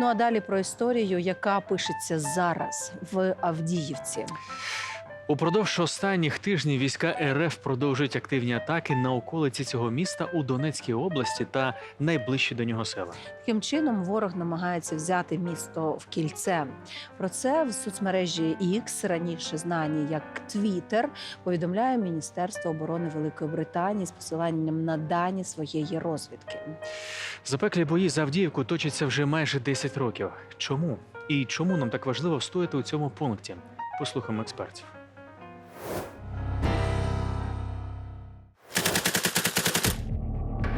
Ну а далі про історію, яка пишеться зараз в Авдіївці. Упродовж останніх тижнів війська РФ продовжують активні атаки на околиці цього міста у Донецькій області та найближчі до нього села. Таким чином ворог намагається взяти місто в кільце. Про це в соцмережі X, раніше знані як Twitter, повідомляє Міністерство оборони Великої Британії з посиланням на дані своєї розвідки. Запеклі бої за Авдіївку точаться вже майже 10 років. Чому? І чому нам так важливо стояти у цьому пункті? Послухаємо експертів.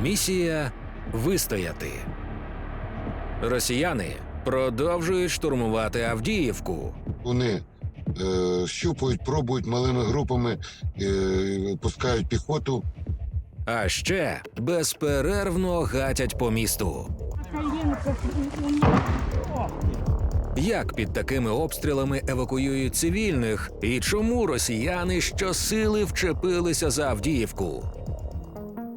Місія вистояти. Росіяни продовжують штурмувати Авдіївку. Вони е, щупають, пробують малими групами, е, пускають піхоту. А ще безперервно гатять по місту. Як під такими обстрілами евакуюють цивільних, і чому росіяни щосили вчепилися за Авдіївку?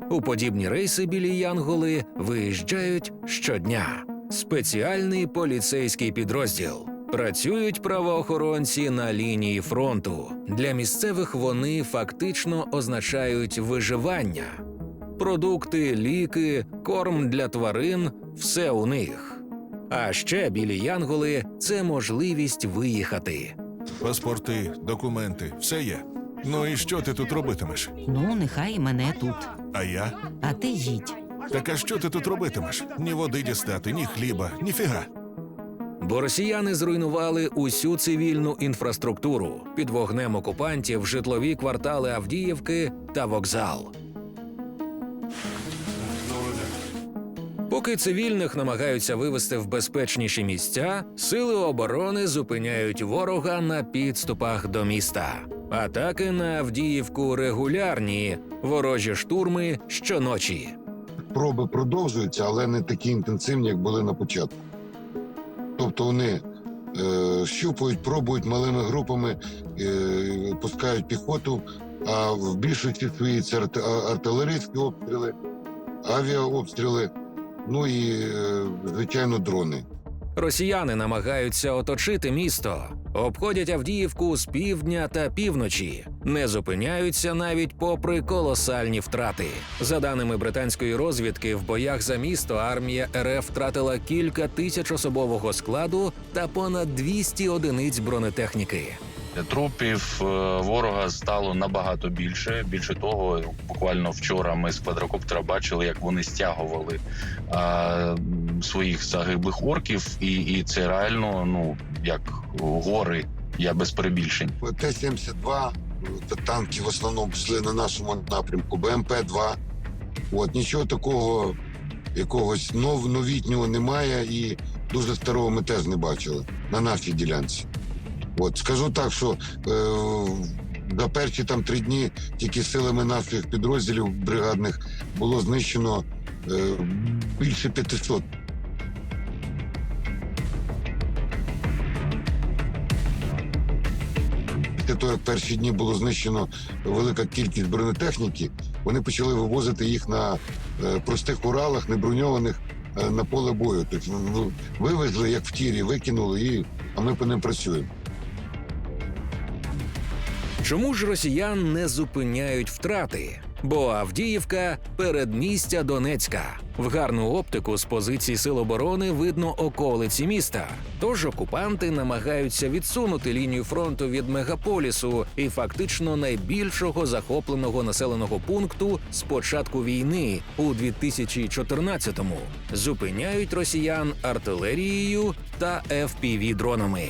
У подібні рейси білі Янголи виїжджають щодня. Спеціальний поліцейський підрозділ. Працюють правоохоронці на лінії фронту. Для місцевих вони фактично означають виживання. Продукти, ліки, корм для тварин все у них. А ще білі янголи це можливість виїхати. Паспорти, документи, все є. Ну і що ти тут робитимеш? Ну, нехай мене тут. А я? А ти їдь. Так а що ти тут робитимеш? Ні води дістати, ні хліба, ні фіга. Бо росіяни зруйнували усю цивільну інфраструктуру під вогнем окупантів, житлові квартали Авдіївки та вокзал. Поки цивільних намагаються вивести в безпечніші місця, сили оборони зупиняють ворога на підступах до міста. Атаки на Авдіївку регулярні, ворожі штурми щоночі. Проби продовжуються, але не такі інтенсивні, як були на початку. Тобто вони е, щупають, пробують малими групами, е, пускають піхоту, а в більшості своїй це арт- артилерійські обстріли, авіаобстріли, ну і, е, звичайно, дрони. Росіяни намагаються оточити місто, обходять Авдіївку з півдня та півночі, не зупиняються навіть попри колосальні втрати. За даними британської розвідки, в боях за місто армія РФ втратила кілька тисяч особового складу та понад 200 одиниць бронетехніки. Трупів е, ворога стало набагато більше. Більше того, буквально вчора ми з квадрокоптера бачили, як вони стягували а, своїх загиблих орків, і, і це реально ну як гори. Я без перебільшень. Т-72, це танки в основному пішли на нашому напрямку, БМП-2. От, нічого такого якогось нов, новітнього немає і дуже старого ми теж не бачили на нашій ділянці. От, скажу так, що е, за перші там три дні тільки силами наших підрозділів бригадних було знищено е, більше 500 Після того, як перші дні було знищено велика кількість бронетехніки, вони почали вивозити їх на е, простих Уралах, не броньованих е, на поле бою. Тобто ну, вивезли, як в тірі, викинули, і, а ми по ним працюємо. Чому ж росіян не зупиняють втрати? Бо Авдіївка передмістя Донецька. В гарну оптику з позицій сил оборони видно околиці міста. Тож окупанти намагаються відсунути лінію фронту від мегаполісу і фактично найбільшого захопленого населеного пункту з початку війни у 2014-му. Зупиняють росіян артилерією та fpv дронами.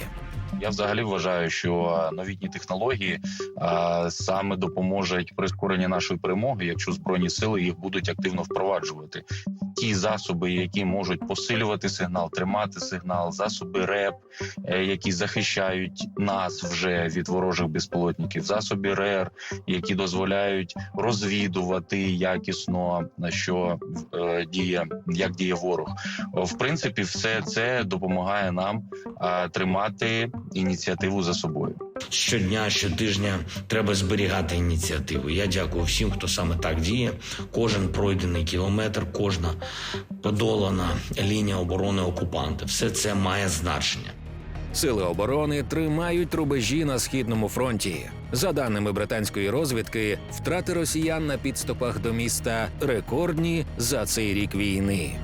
Я взагалі вважаю, що е, новітні технології а, саме допоможуть прискоренню нашої перемоги, якщо збройні сили їх будуть активно впроваджувати. Ті засоби, які можуть посилювати сигнал, тримати сигнал, засоби РЕП, е, які захищають нас вже від ворожих безпілотників, засоби РЕР, які дозволяють розвідувати якісно що е, діє, як діє ворог. В принципі, все це допомагає нам а, тримати ініціативу за собою. Щодня, щотижня треба зберігати ініціативу. Я дякую всім, хто саме так діє. Кожен пройдений кілометр, кожна подолана лінія оборони окупанта. Все це має значення. Сили оборони тримають рубежі на східному фронті. За даними британської розвідки, втрати росіян на підступах до міста рекордні за цей рік війни.